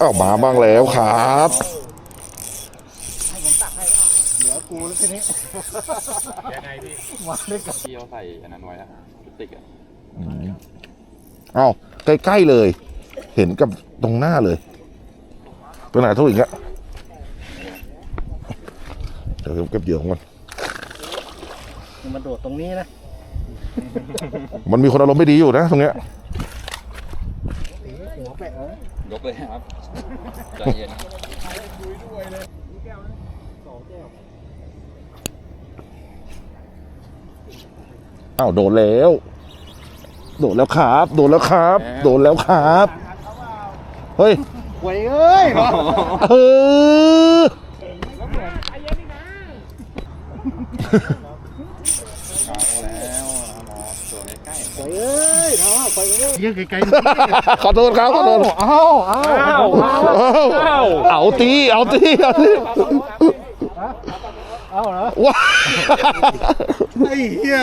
อ้าวมาบ้างแล้วครับเหลือกูแล้วทีนี้ยังไงพี่มาด้วยกันพี่เขาใส่อันนั้นไว้อะพลาสติกอะเอ้าใกล้ๆเลย เห็นกับตรงหน้าเลยตัวไหนทุกอีกอะเดี๋ยวเก็บเหยื่อของมันมันโดดตรงนี้นะ มันมีคนอารมณ์ไม่ดีอยู่นะ ตรงเนี้ยตีหัวแปะเออ ยกเลยครับใจเย็นอ้าวโดนแล้ว โดนแล้วครับ โดนแล้วครับ โดนแล้วครับ เฮ้ยหวยเอ้ยเออ เอาแล้วหมอตัวใกล้ หวยเอ้ ยเนาะหวยเอ้ยยืนไกลขอโทษครับขอโทษๆเอาเอาเอาเอาเอาเอาตีเอาตีเอาตีเอาเหรอว้าไอ้เหี้ย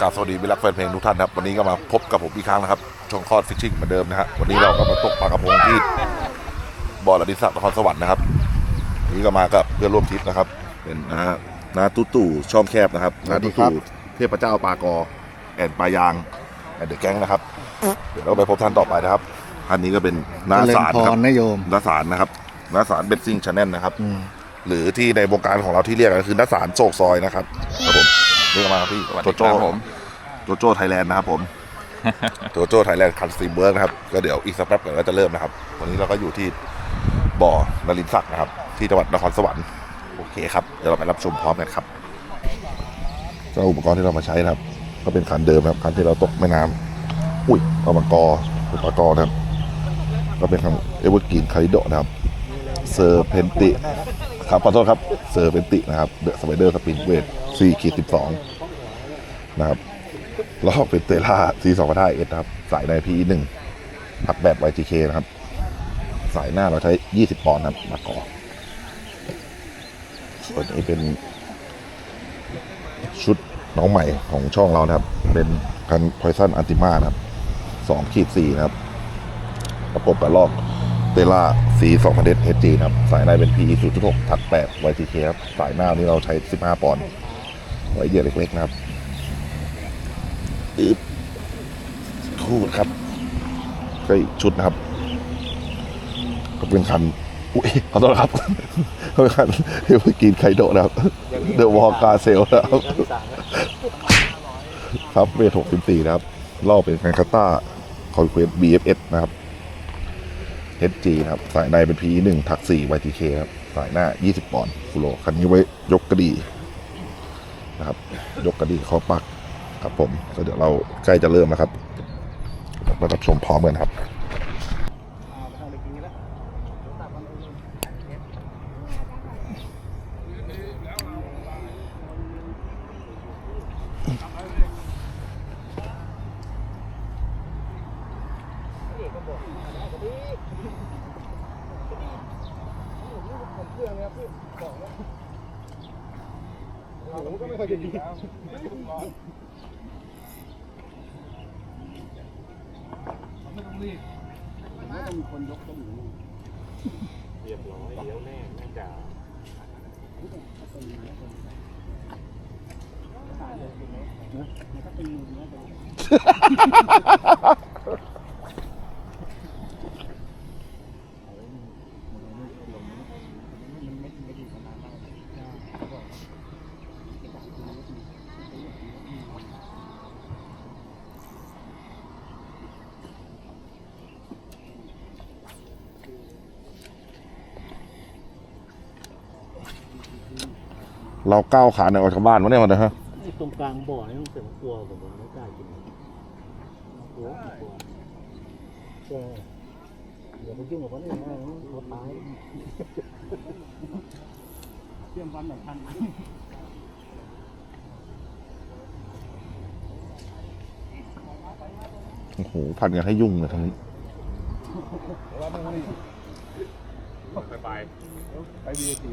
ก็กราบสวัสดีมิตรรักแฟนเพลงทุกท่านครับวันนี้ก็มาพบกับผมอีกครั้งนะครับช่องคลอดฟิชชิ่งเหมือนเดิมนะฮะวันนี้เราก็มาตกปลากระพงที่บ่อระดิศักดิ์นครสวรรค์นะครับวันนี้ก็มากับเพื่อนร่วมทริปนะครับ เป็นนะฮะนาตู้ตู่ช่องแคบนะครับนาตู้ตู่เทพเจ้าปลากอแอนปลายางแอนเดอะแก๊งนะครับ เดี๋ยวเราไปพบท่านต่อไปนะครับท่านนี้ก็เป็นนาสารเจครับญพนะโยมนาสารนะครับนาสารเบสซิ่งชาแนลนะครับอืมหรือที่ในวงการของเราที่เรียกกันคือนาสารโศกซอยนะครับครับผม เรียกมาครับพี่ๆสวัสโจดีคโจ้รับผม โจโจ้ไทยแลนด์นะครับผม โจโจ้ไทยแลนด์คันสตรีมเวิร์กนะครับ ก็เดี๋ยวอีกสักแป๊บเดี๋ยวก็จะเริ่มนะครับ วันนี้เราก็อยู่ที่บ่อนรินทร์ศักดิ์นะครับ ที่จังหวัดนครสวรรค์ โอเคครับ เดี๋ยวเราไปรับชมพร้อมกันครับเจ้าอุปกรณ์ที่เรามาใช้นะครับ ก็เป็นคันเดิมนะครับคันที่เราตกแม่น้ำอุ้ยปลามังกรเป็นปลากรนะครับ ก็เป็นคันเอเวอร์กรีนคาริโดนะครับ เซอร์เพนติ ครับขอโทษครับ เซอร์เพนตินะครับ เดอะสไปเดอร์สปริงเวท 4ขีด12นะครับล้อเป็นเตล่า C 2 5 S นะครับ สายใน PE 1ผักแบบ YGK นะครับ สายหน้าเราใช้20ปอนด์ครับมากอส่วนนี้เป็นชุดน้องใหม่ของช่องเรานะครับ เป็นคัน Poison Antima นะครับ2ขีด4นะครับ ประกบกับลอกเตล่า C 2 0 0 0 HG นะครับ สายในเป็น PE 0.6ถัก8 YGK ครับ สายหน้านี้เราใช้15ปอนด์ ไว้เหยื่อเล็กๆนะครับอึบทูดครับก็อีกชุดนะครับ ก็เป็นคัน อุ้ยขอโทษครับก็เป็นคันเมื่อกี้ไคโดนะครับ เดอะวอลกาเซลนะครับครับเวท64นะครับล่อเป็นคันคาต้าคอยเควส BFS นะครับ HG นะครับ สายในเป็น P1 ถัก4 YTK ครับ สายหน้า 20 ปอนด์ฟูโรคันนี้ไว้ยกกระดี่ นะครับ ยกกระดี่ข้อปักครับผมก็เดี๋ยวเราใกล้จะเริ่มแล้วครับมารับชมพร้อมกันครับ เรา ก้าวขาในออกจากบ้านวะเนี่ยมันนะฮะไอ้ตรงกลางบ่อนี่มันเสียงกลัวผมไม่กล้ากินกลัวกลัวเอออย่าไปยุ่งกับเขาเนี่ยนะเขาตายเตรียมฟันแบบทันโอ้โหพันกันให้ยุ่งเลยทั้งนี้ไปไปไปบีที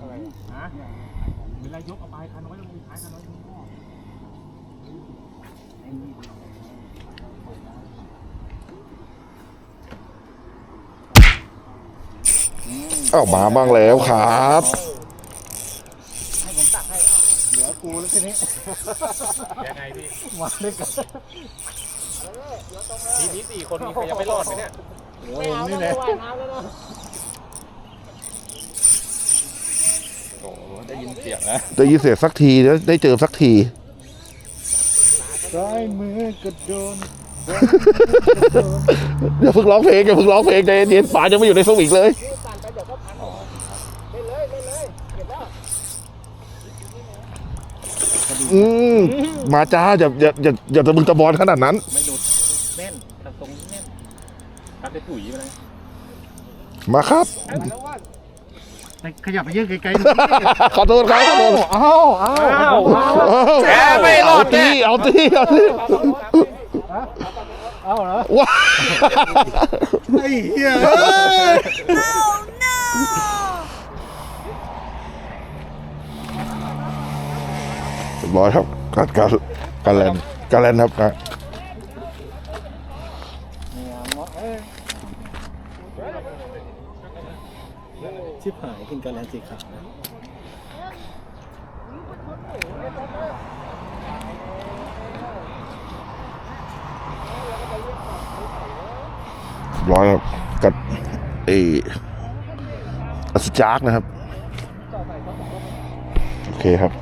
อะไรฮะเวลายกเอาไปคันน้อยลงท้ายคันน้อยลงพ่ออ้าวมาบ้างแล้วครับเหลือกูแล้วทีนี้ยังไงพี่มาด้วยกันทีนี้สี่คนมีใครยังไม่รอดไหมเนี่ยเหลือผมนี่แหละ โอ้ ได้ยินเสียงนะได้ยินเสียงสักทีแล้วได้เจอสักทีซ้ายมือกระโดนอย่าเพิ่งร้องเพลงอย่าเพิ่งร้องเพลงใจเย็นๆป๋ายังไม่อยู่ในสวิงเลยอืมมาจ้าอย่าอย่าอย่าอย่าตะมึงตะบอลขนาดนั้น ไม่หลุดแน่นทำตรงแน่นตัดได้ถุยไปเลยมาครับ ขยับไปยืดไกลขอโทษครับขอโทษๆอ้าวอ้าวอ้าวแกไม่รอดตีเอาตีเอาตีอ้าวเหรอว้าไอ้เหี้ยเรียบร้อยครับการการการแลนการแลนครับนะ ชิบหายขึ้นการแลนสีขาวนะร้อยครับกับเออสุจาก์นะครับ โอเคครับ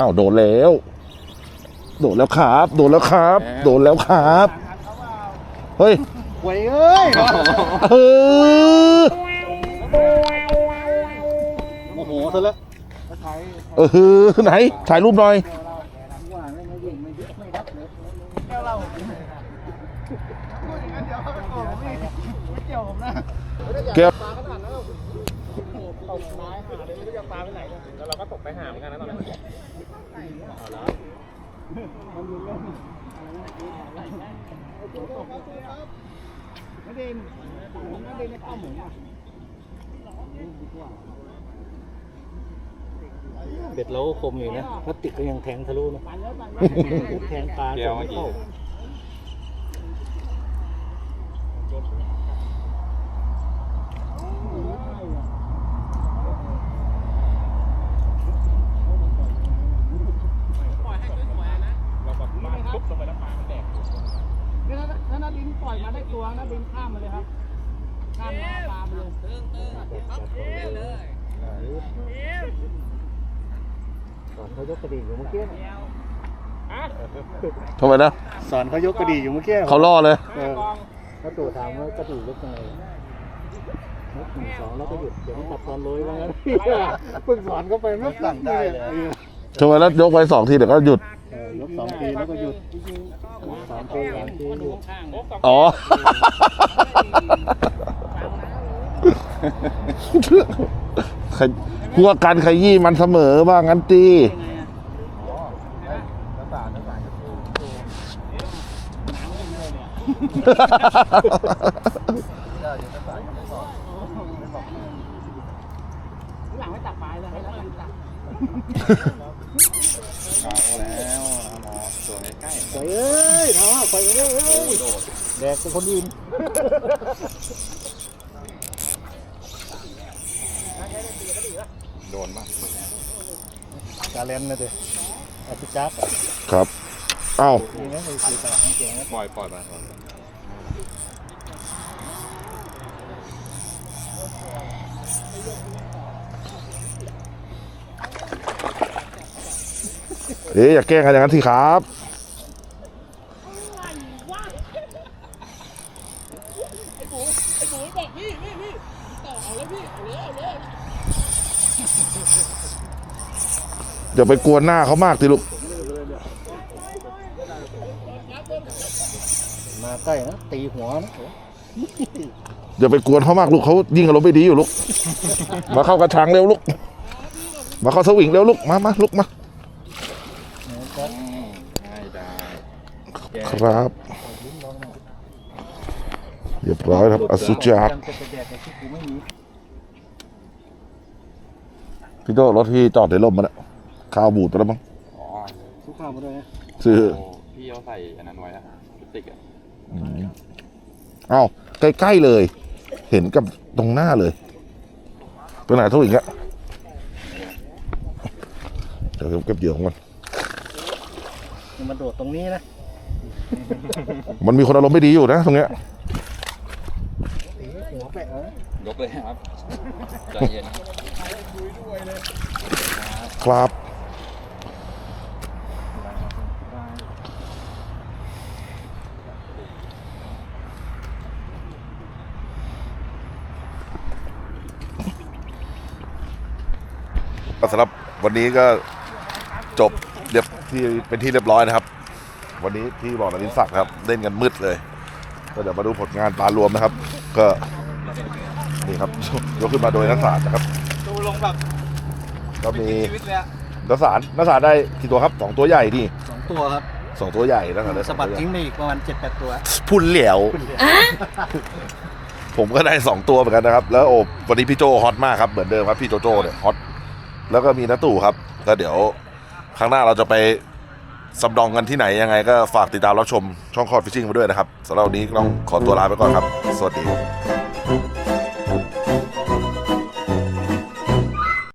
อ้าวโดนแล้ว โดนแล้วครับ โดนแล้วครับ โดนแล้วครับ เฮ้ยหวยเอ้ยเออโอ้โหเธอละเออไหน ถ่ายรูปหน่อยแก้ว แล้วเราก็ตกไปหาเหมือนกันนะตอนนั้นเบ็ดเราก็คมอยู่นะพลาสติกก็ยังแทงทะลุนะแทงปลาเกี่ยวเมื่อกี้ เข้า เราแบลงไปแล้วปลามันแดกนี่ถ้าถ้านาดินปล่อยมาได้ตัวนะดินข้ามมาเลยครับข้ามมาปลาไปเลยสอนเขายกกระดิ่งอยู่เมื่อกี้ทำไมนะสอนเขายกกระดิ่งอยู่เมื่อกี้เขาล่อเลยเออแล้วตัวถามว่ากระดิ่งยกยังไงหนึ่งสองแล้วก็หยุดเดี๋ยวมันตัดตอนโรยว่างั้นเพิ่งสอนเขาไปไม่สั่งได้เลยทำไมแล้วยกไปสองทีเดี๋ยวก็หยุด ลบสองปีแล้วก็หยุดสองปีสางปีหยุดอ๋อ พวกการขยี้มันเสมอว่างั้นตีหลังไม่ตักปลายเลยให้แล้วกันตัก เนาะไปเอ้ยแดกเป็นคนอื่นโดนมากกาเลนนะเด้อพิจับครับ เอ้านี่นะไอ้สีตลาดของเก่งนะปล่อยปล่อยมาเอ๊ะอย่าแกล้งกันอย่างนั้นสิครับ ไอ้ปุ๋ยบอกพี่พี่พี่ต่อเอาแล้วพี่เอาเลยเอาเลยอย่าไปกวนหน้าเขามากสิลูก มาใกล้นะ ตีหัวนะอย่าไปกวนเขามากลูกเขายิ่งอารมณ์ไม่ดีอยู่ลูก มาเข้ากระชังเร็วลูก มาเข้าสวิงเร็วลูก มามาลูกมาง่ายได้ครับเรียบร้อยครับอสุจัดจังจะไปแดกแต่ที่กูไม่มี พี่โจรถที่จอดในร่มมันอะข้าวบูดไปแล้วมั้งอ๋อทุกข้าวมาด้วยนะซื้อโอ้พี่เขาใส่อันนั้นไว้อะพลาสติกอะเอ้าใกล้ๆเลย เห็นกับตรงหน้าเลยไปไหนทุกอย่างเงี้ยเดี๋ยวเก็บเหยื่อของมัน มันมาโดดตรงนี้นะ มันมีคนอารมณ์ไม่ดีอยู่นะตรงเนี้ยตีหัวแปะนะ ยกเลยครับใจเย็นครับ ก็สำหรับวันนี้ก็จบเรียบที่เป็นที่เรียบร้อยนะครับ วันนี้ที่บอกนารินศักดิ์ครับ เล่นกันมืดเลย ก็เดี๋ยวมาดูผลงานปลารวมนะครับ ก็ นี่ครับยกขึ้นมาโดยนักศาสตร์นะครับ ดูลงแบบก็มีชีวิตเลยอะนักสารนักสารได้กี่ตัวครับสองตัวใหญ่นี่สองตัวครับสองตัวใหญ่นักสารได้สะบัดทิ้งไปอีกประมาณเจ็ดแปดตัวพุ่นเหลียว ผมก็ได้สองตัวเหมือนกันนะครับ แล้วโอ้วันนี้พี่โจฮอตมากครับเหมือนเดิมครับพี่โจโจเนี่ยฮอตแล้วก็มีน้าตู่ครับก็เดี๋ยวครั้งหน้าเราจะไปสำรองกันที่ไหนยังไงก็ฝากติดตามรับชมช่องคอร์ดฟิชชิ่งมาด้วยนะครับสำหรับวันนี้ต้องขอตัวลาไปก่อนครับ สวัสดี